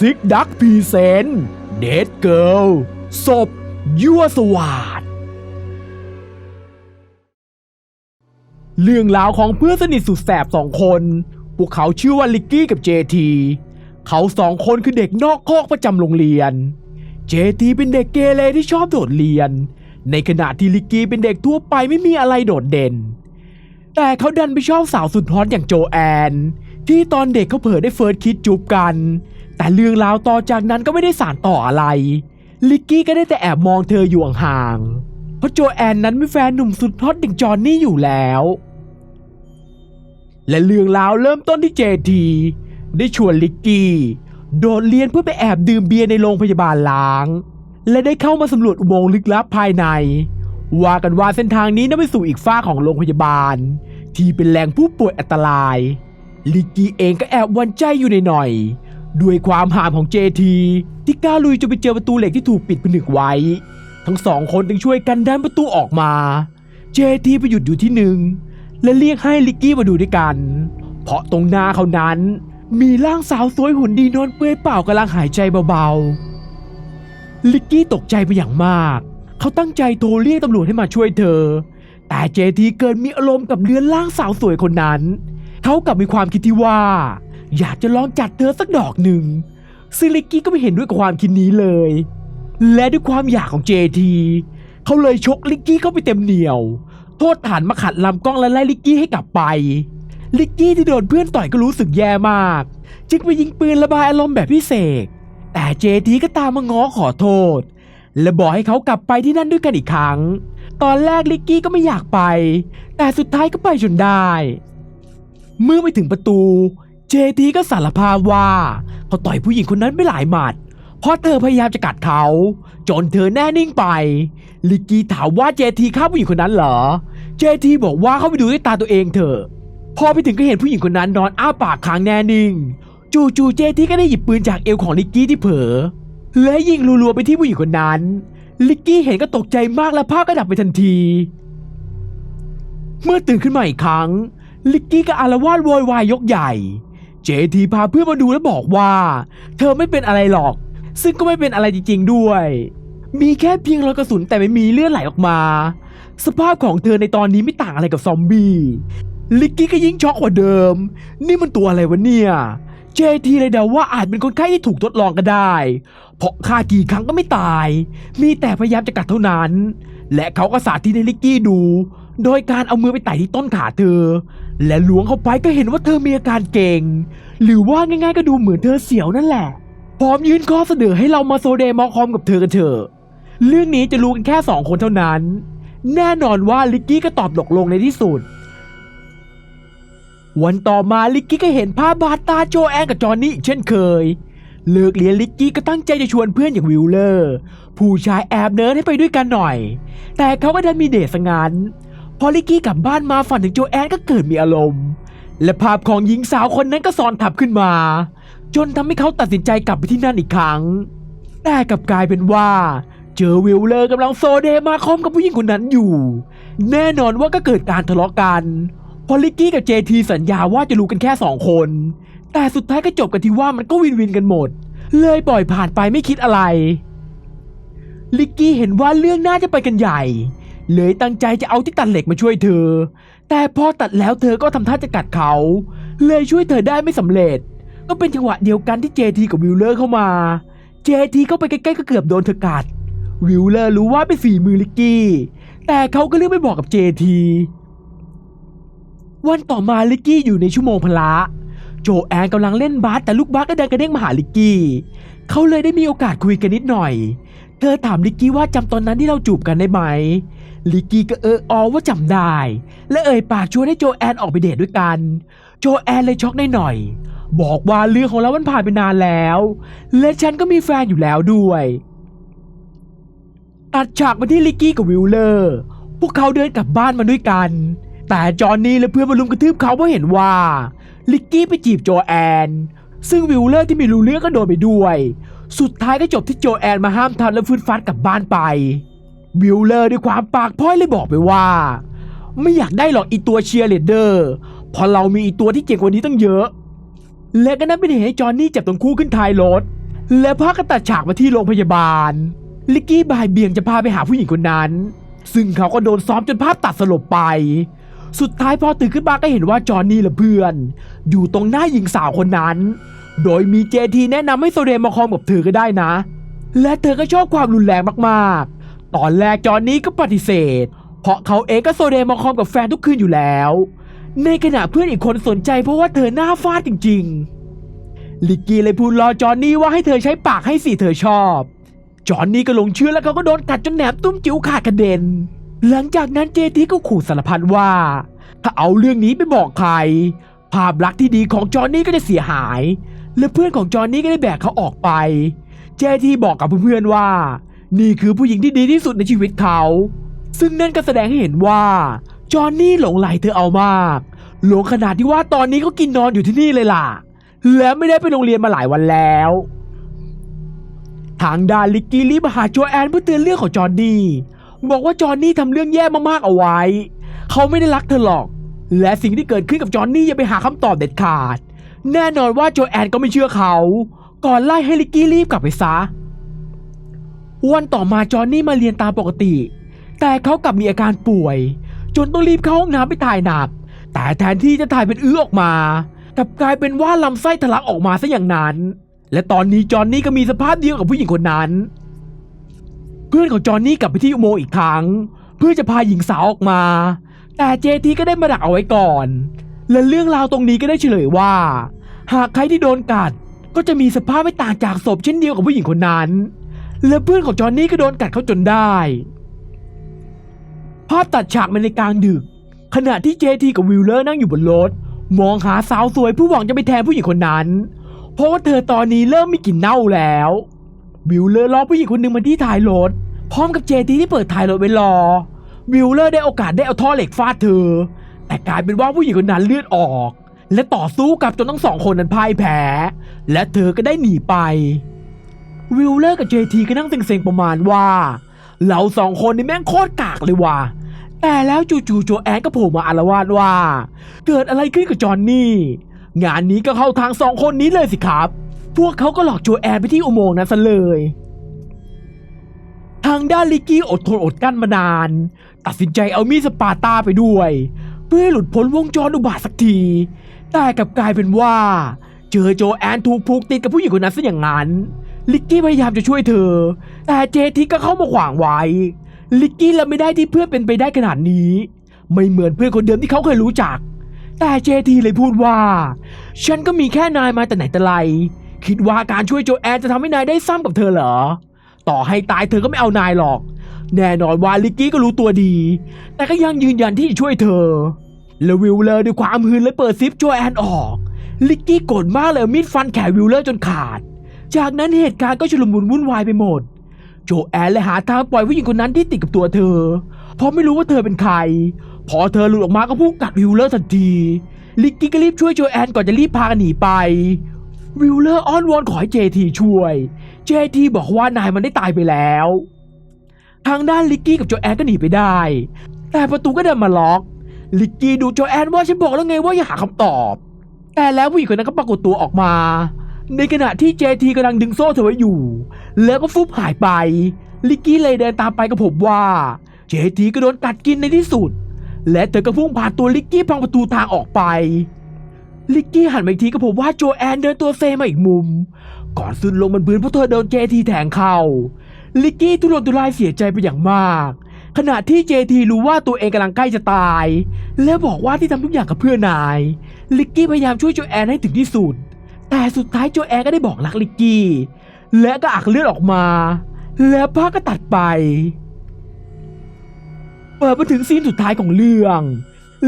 ซิกดักพีเซนเดดเกิลศพ ยั่วสวาดเรื่องราวของเพื่อนสนิทสุดแสบสองคน พวกเขาชื่อว่าลิกกี้กับเจที เขาสองคนคือเด็กนอกคอกประจำโรงเรียน เจทีเป็นเด็กเกเรที่ชอบโดดเรียน ในขณะที่ลิกกี้เป็นเด็กทั่วไปไม่มีอะไรโดดเด่น แต่เขาดันไปชอบสาวสุดฮอตอย่างโจแอน ที่ตอนเด็กเขาเผลอได้เฟิร์สคิดจูบกัน แต่เรื่องราวต่อจากนั้นก็ไม่ได้สานต่ออะไร ลิกกี้ก็ได้แต่แอบมองเธออยู่ห่างๆเพราะโจแอนนั้นมีแฟนหนุ่มสุดฮอตอย่างจอห์นนี่อยู่แล้ว และเรื่องราวเริ่มต้นที่เจทีได้ชวนลิกกี้ โดดเรียนเพื่อไปแอบดื่มเบียร์ในโรงพยาบาลล้าง และได้เข้ามาสำรวจอุโมงค์ลึกลับภายใน ว่ากันว่าเส้นทางนี้น่าไปสู่อีกฝ้าของโรงพยาบาล ที่เป็นแหล่งผู้ป่วยอันตราย ลิกกี้เองก็แอบวันใจอยู่ในหน่อยๆด้วยความหามของเจทีที่กล้าลุยจนไปเจอประตูเหล็กที่ถูกปิดผนึกไว้ ทั้งสองคนจึงช่วยกันดันประตูออกมาเจทีไปหยุดอยู่ที่หนึ่งและเรียกให้ลิกกี้มาดูด้วยกัน เพราะตรงหน้าเขานั้น มีร่างสาวสวยหุ่นดีนอนเปลือยเปล่ากำลังหายใจเบาๆ ลิกกี้ตกใจไปอย่างมาก เขาตั้งใจโทรเรียกตำรวจให้มาช่วยเธอ แต่เจทีเกิดมีอารมณ์กับเรือนร่างสาวสวยคนนั้น เขากลับมีความคิดที่ว่า อยากจะลองจัดเธอสักดอกหนึ่งซึ่งลิกกี้ก็ไม่เห็นด้วยกับความคิดนี้เลย และด้วยความอยากของเจทีเขาเลยชกลิกกี้เข้าไปเต็มเหนียว โทษฐานมาขัดลำกล้องและไล่ลิกกี้ให้กลับไป ลิกกี้ที่โดนเพื่อนต่อยก็รู้สึกแย่มาก จึงไปยิงปืนระบายอารมณ์แบบพิเศษ แต่เจทีก็ตามมาง้อขอโทษ และบอกให้เขากลับไปที่นั่นด้วยกันอีกครั้ง ตอนแรกลิกกี้ก็ไม่อยากไป แต่สุดท้ายก็ไปจนได้ เมื่อไปถึงประตู เจทีก็สารภาพว่าเขาต่อยผู้หญิงคนนั้นไปหลายหมัด เพราะเธอพยายามจะกัดเขา จนเธอแน่นิ่งไป ลิกกี้ถามว่าเจทีฆ่าผู้หญิงคนนั้นเหรอ เจทีบอกว่าเขาไปดูด้วยตาตัวเองเถอะ พอไปถึงก็เห็นผู้หญิงคนนั้นนอนอ้าปากค้างแน่นิ่ง จู่ๆเจทีก็ได้หยิบปืนจากเอวของลิกกี้ที่เผลอและยิงรัวๆไปที่ผู้หญิงคนนั้น ลิกกี้เห็นก็ตกใจมากและภาพก็ดับไปทันที เมื่อตื่นขึ้นมาอีกครั้ง ลิกกี้ก็อารวาสโวยวายยกใหญ่ เจทีพาเพื่อนมาดูและบอกว่า เธอไม่เป็นอะไรหรอก ซึ่งก็ไม่เป็นอะไรจริง ๆ ด้วย มีแค่เพียงรอยกระสุนแต่ไม่มีเลือดไหลออกมา สภาพของเธอในตอนนี้ไม่ต่างอะไรกับซอมบี้ลิกกี้ก็ยิ่งช็อกกว่าเดิม นี่มันตัวอะไรวะเนี่ยเจทีเลยเดาว่าอาจเป็นคนไข้ที่ถูกทดลองก็ได้ เพราะฆ่ากี่ครั้งก็ไม่ตาย มีแต่พยายามจะกัดเท่านั้น และเขาก็สาธิตให้ลิกกี้ดู โดยการเอามือไปไต่ที่ต้นขาเธอ และล้วงเข้าไปก็เห็นว่าเธอมีอาการเก่ง หรือว่าง่ายๆก็ดูเหมือนเธอเสียวนั่นแหละ พร้อมยื่นข้อเสนอให้เรามาโซเดมอคอมกับเธอกันเถอะ เรื่องนี้จะรู้กันแค่สองคนเท่านั้น แน่นอนว่าลิกกี้ก็ตอบตกลงในที่สุด วันต่อมาลิกกี้ก็เห็นภาพบาดตาโจแอนกับจอห์นนี่เช่นเคย เลิกเรียนลิกกี้ก็ตั้งใจจะชวนเพื่อนอย่างวิลเลอร์ ผู้ชายแอบเนิร์ดให้ไปด้วยกันหน่อย แต่เขาก็ดันมีเดทซะงั้น พอลิกกี้กลับบ้านมาฝันถึงโจแอนก็เกิดมีอารมณ์ และภาพของหญิงสาวคนนั้นก็ซ้อนทับขึ้นมา จนทำให้เขาตัดสินใจกลับไปที่นั่นอีกครั้ง แต่กลับกลายเป็นว่า เจอวิลเลอร์กำลังโซเดมาคอมกับผู้หญิงคนนั้นอยู่ แน่นอนว่าก็เกิดการทะเลาะกันพอลิกกี้กับเจทีสัญญาว่าจะรู้กันแค่สองคน แต่สุดท้ายก็จบกันที่ว่ามันก็วินวินกันหมด เลยปล่อยผ่านไปไม่คิดอะไร ลิกกี้เห็นว่าเรื่องน่าจะไปกันใหญ่ เลยตั้งใจจะเอาที่ตัดเหล็กมาช่วยเธอ แต่พอตัดแล้วเธอก็ทำท่าจะกัดเขา เลยช่วยเธอได้ไม่สำเร็จ ก็เป็นจังหวะเดียวกันที่เจทีกับวิลเลอร์เข้ามา เจทีเข้าไปใกล้ๆก็เกือบโดนเธอกัด วิลเลอร์รู้ว่าเป็นฝีมือลิกกี้ แต่เขาก็เลือกไม่บอกกับเจทีวันต่อมาลิกกี้อยู่ในชั่วโมงพละโจแอนกำลังเล่นบาสแต่ลูกบาสก็เดินกระเด้งมาหาลิกกี้ เขาเลยได้มีโอกาสคุยกันนิดหน่อย ธอถามลิกกี้ว่าจำตอนนั้นที่เราจูบกันได้ไหม ลิกกี้ก็เอออว่าจำได้ และเอ่ยปากชวนให้โจแอนออกไปเดทด้วยกัน โจแอนเลยช็อกได้หน่อย บอกว่าเรื่องของเรามันผ่านไปนานแล้ว และฉันก็มีแฟนอยู่แล้วด้วยตัดฉากมาที่ลิกกี้กับวิลเลอร์ พวกเขาเดินกลับบ้านมาด้วยกัน แต่จอนนี่และเพื่อนมาลุมกระทืบเขาเพราะเห็นว่าลิกกี้ไปจีบโจแอน ซึ่งวิลเลอร์ที่ไม่รู้เรื่องก็โดนไปด้วย สุดท้ายก็จบที่โจแอนมาห้ามทันและฟื้นฟัดกลับบ้านไป วิลเลอร์ด้วยความปากพ้อยเลยบอกไปว่า ไม่อยากได้หรอกอีตัวเชียร์เลดเดอร์เพราะเรามีอีตัวที่เจ๋งกว่านี้ตั้งเยอะ และก็นั่นเป็นเหตุให้จอห์นนี่จับตรงคู่ขึ้นท้ายรถ และพากันตัดฉากมาที่โรงพยาบาล ลิกกี้บายเบียงจะพาไปหาผู้หญิงคนนั้น ซึ่งเขาก็โดนซ้อมจนภาพตัดสลบไป สุดท้ายพอตื่นขึ้นมาก็เห็นว่าจอห์นนี่และเพื่อน อยู่ตรงหน้าหญิงสาวคนนั้น โดยมีเจทีแนะนำให้โซเดนมาคอมกับเธอก็ได้นะ และเธอก็ชอบความรุนแรงมากๆ ตอนแรกจอห์นนี่ก็ปฏิเสธ เพราะเขาเองก็โซเดนมาคอมกับแฟนทุกคืนอยู่แล้ว ในขณะเพื่อนอีกคนสนใจเพราะว่าเธอหน้าฟาดจริง ๆ ลิกกี้เลยพูดรอจอห์นนี่ว่าให้เธอใช้ปากให้สิเธอชอบ จอห์นนี่ก็หลงเชื่อแล้วเขาก็โดนกัดจนแหนมตุ้มจิ๋วขาดกระเด็น หลังจากนั้นเจทีก็ขู่สารพัดว่า ถ้าเอาเรื่องนี้ไปบอกใครภาพลักษณ์ที่ดีของจอห์นนี่ก็จะเสียหาย และเพื่อนของจอห์นนี่ก็ได้แบกเขาออกไป เจทีบอกกับเพื่อนๆว่า นี่คือผู้หญิงที่ดีที่สุดในชีวิตเขา ซึ่งนั่นก็แสดงให้เห็นว่า จอห์นนี่หลงไหลเธอเอามากหลงขนาดที่ว่าตอนนี้เขากินนอนอยู่ที่นี่เลยล่ะ และไม่ได้ไปโรงเรียนมาหลายวันแล้ว ทางดานลิกกี้รีบมาหาโจแอนเพื่อเตือนเรื่องของจอห์นนี่บอกว่าจอห์นนี่ทำเรื่องแย่มากๆเอาไว้ เขาไม่ได้รักเธอหรอก และสิ่งที่เกิดขึ้นกับจอห์นนี่อย่าไปหาคำตอบเด็ดขาด แน่นอนว่าโจแอนก็ไม่เชื่อเขา ก่อนไล่ให้ลิกกี้รีบกลับไปซะ วันต่อมาจอห์นนี่มาเรียนตามปกติ แต่เขากลับมีอาการป่วย จนต้องรีบเข้าห้องน้ำไปถ่ายหนัก แต่แทนที่จะถ่ายเป็นอื้อออกมา กลับกลายเป็นว่าลำไส้ทะลักออกมาซะอย่างนั้น และตอนนี้จอห์นนี่ก็มีสภาพเดียวกับผู้หญิงคนนั้น เพื่อนของจอห์นนี่กลับไปที่อุโมงค์อีกครั้ง เพื่อจะพาหญิงสาวออกมา แต่เจทีก็ได้มาดักเอาไว้ก่อนและเรื่องราวตรงนี้ก็ได้เฉลยว่า หากใครที่โดนกัด ก็จะมีสภาพไม่ต่างจากศพเช่นเดียวกับผู้หญิงคนนั้น และเพื่อนของจอห์นนี่ก็โดนกัดเขาจนได้ ภาพตัดฉากมาในกลางดึก ขณะที่เจทีกับวิลเลอร์นั่งอยู่บนรถ มองหาสาวสวยผู้หวังจะไปแทนผู้หญิงคนนั้น เพราะว่าเธอตอนนี้เริ่มมีกลิ่นเน่าแล้ววิลเลอร์รอผู้หญิงคนหนึ่งมาที่ท้ายรถพร้อมกับเจทีที่เปิดท้ายรถไว้รอวิลเลอร์ได้โอกาสได้เอาท่อเหล็กฟาดเธอ แต่กลายเป็นว่าผู้หญิงคนนั้นเลือดออก และต่อสู้กับจนทั้งสองคนนั้นพ่ายแพ้ และเธอก็ได้หนีไป วิลเลอร์กับเจทีก็นั่งเซ็งๆประมาณว่า เราสองคนนี่แม่งโคตรกากเลยว่ะแต่แล้วจู่ๆโจแอนก็โผล่มาอารวาสว่า เกิดอะไรขึ้นกับจอห์นนี่ งานนี้ก็เข้าทางสองคนนี้เลยสิครับ พวกเขาก็หลอกโจแอนไปที่อุโมงค์นั้นซะเลย ทางด้านลิกกี้อดทนอดกั้นมานาน ตัดสินใจเอามีดสปาร์ตาไปด้วย เพื่อหหลุดพ้นวงจรอุบาทสักที แต่กลับกลายเป็นว่า เจอโจแอนถูกผูกติดกับผู้หญิงคนนั้นซะอย่างนั้น ลิกกี้พยายามจะช่วยเธอ แต่เจทีก็เข้ามาขวางไว้ ลิกกี้รับไม่ได้ที่เพื่อนเป็นไปได้ขนาดนี้ ไม่เหมือนเพื่อนคนเดิมที่เขาเคยรู้จัก แต่เจทีเลยพูดว่า ฉันก็มีแค่นายมาแต่ไหนแต่ไร คิดว่าการช่วยโจแอนจะทำให้นายได้ซ้ำกับเธอเหรอ ต่อให้ตายเธอก็ไม่เอานายหรอก แน่นอนว่าลิกกี้ก็รู้ตัวดี แต่ก็ยังยืนยันที่จะช่วยเธอ แล้ววิลเลอร์ด้วยความหืนเลยเปิดซิปโจแอนออก ลิกกี้โกรธมากเลยมีดฟันแขนวิลเลอร์จนขาด จากนั้นเหตุการณ์ก็ชุลมุนวุ่นวายไปหมด โจแอนเลยหาทางปล่อยผู้หญิงคนนั้นที่ติดกับตัวเธอ เพราะไม่รู้ว่าเธอเป็นใคร พอเธอหลุดออกมาก็พุ่งกัดวิลเลอร์ทันที ลิกกี้ก็รีบช่วยโจแอนก่อนจะรีบพากันหนีไป วิลเลอร์อ้อนวอนขอให้เจทีช่วย เจทีบอกว่านายมันได้ตายไปแล้ว ทางด้านลิกกี้กับโจแอนก็หนีไปได้ แต่ประตูก็เดินมาล็อก ลิกกี้ดูโจแอนว่าฉันบอกแล้วไงว่าอย่าหาคำตอบ แต่แล้วผู้หญิงคนนั้นก็ปรากฏตัวออกมา ในขณะที่เจทีกำลังดึงโซ่เธอไว้อยู่ แล้วก็ฟุบหายไป ลิกกี้เลยเดินตามไปกับผมว่า เจทีก็โดนกัดกินในที่สุด และเธอก็พุ่งผ่านตัวลิกกี้พังประตูทางออกไป ลิกกี้หันมาอีกทีก็พบว่าโจแอนเดินตัวเซมาอีกมุม ก่อนสุดลงบนพื้นเพราะเธอโดนเจทีแทงเข้าลิกกี้ทุรนทุรายเสียใจไปอย่างมาก ขณะที่เจทีรู้ว่าตัวเองกำลังใกล้จะตาย และบอกว่าที่ทำทุกอย่างกับเพื่อนาย ลิกกี้พยายามช่วยโจแอนให้ถึงที่สุด แต่สุดท้ายโจแอนก็ได้บอกรักลิกกี้ และก็อักเลือดออกมา แล้วภาพก็ตัดไป เปิดมาถึงซีนสุดท้ายของเรื่อง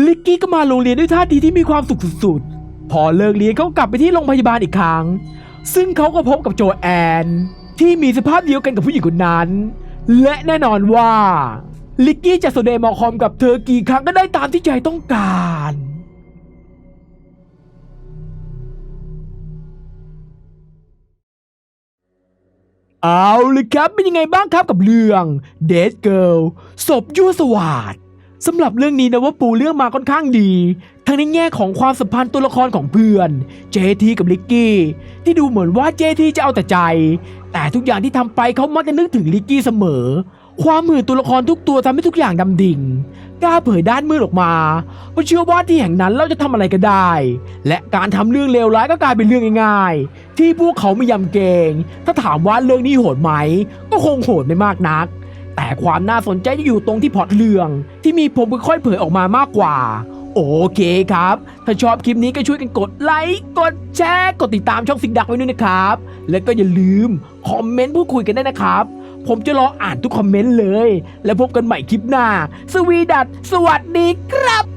ลิกกี้ก็มาโรงเรียนด้วยท่าทีที่มีความสุขสุดๆ พอเลิกเรียนเขากลับไปที่โรงพยาบาลอีกครั้ง ซึ่งเขาก็พบกับโจแอน ที่มีสภาพเดียวกันกับผู้หญิงคนนั้น และแน่นอนว่า ลิกกี้จะแสดงมอคอมกับเธอกี่ครั้งก็ได้ตามที่ใจต้องการ เอาเลยครับเป็นยังไงบ้างครับกับเรื่อง Dead Girl ศพยั่วสวาดสำหรับเรื่องนี้นะว่าปูเรื่องมาค่อนข้างดี ทั้งในแง่ของความสัมพันธ์ตัวละครของเพื่อนเจทีกับลิกกี้ ที่ดูเหมือนว่าเจทีจะเอาแต่ใจ แต่ทุกอย่างที่ทำไปเขามักจะนึกถึงลิกกี้เสมอ ความมือตัวละครทุกตัวทำให้ทุกอย่างดำดิ่ง กล้าเผยด้านมืดออกมาเพราะเชื่อว่าที่แห่งนั้นเราจะทำอะไรก็ได้ และการทำเรื่องเลวร้ายก็กลายเป็นเรื่องง่ายๆ ที่พวกเขาไม่ยำเกรงถ้าถามว่าเรื่องนี้โหดไหม ก็คงโหดไม่มากนัก แต่ความน่าสนใจจะอยู่ตรงที่พอตเรื่องที่มีผมค่อยๆเผยออกมามากกว่า โอเคครับ ถ้าชอบคลิปนี้ก็ช่วยกันกดไลค์กดแชร์กดติดตามช่องสิงดักไว้ด้วยนะครับ และก็อย่าลืมคอมเมนต์พูดคุยกันได้นะครับ ผมจะรออ่านทุกคอมเมนต์เลย แล้วพบกันใหม่คลิปหน้า สวีดัตสวัสดีครับ